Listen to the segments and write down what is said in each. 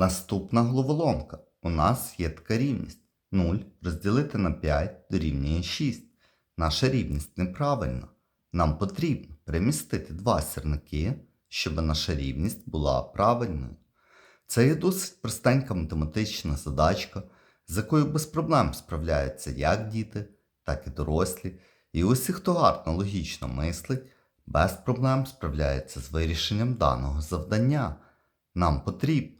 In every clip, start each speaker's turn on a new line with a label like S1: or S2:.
S1: Наступна головоломка. У нас є така рівність. 0 розділити на 5 дорівнює 6. Наша рівність неправильна. Нам потрібно перемістити два сірники, щоб наша рівність була правильною. Це є досить простенька математична задачка, з якою без проблем справляються як діти, так і дорослі. І усі, хто гарно логічно мислить, без проблем справляється з вирішенням даного завдання. Нам потрібно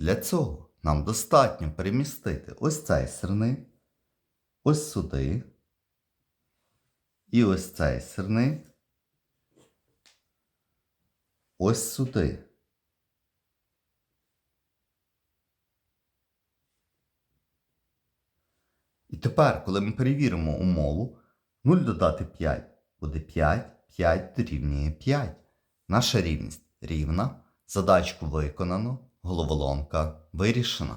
S1: Для цього нам достатньо перемістити ось цей сирник, ось сюди, і ось цей сирник, ось сюди. І тепер, коли ми перевіримо умову, 0 додати 5 буде 5, 5 дорівнює 5. Наша рівність рівна, задачку виконано, головоломка вирішена.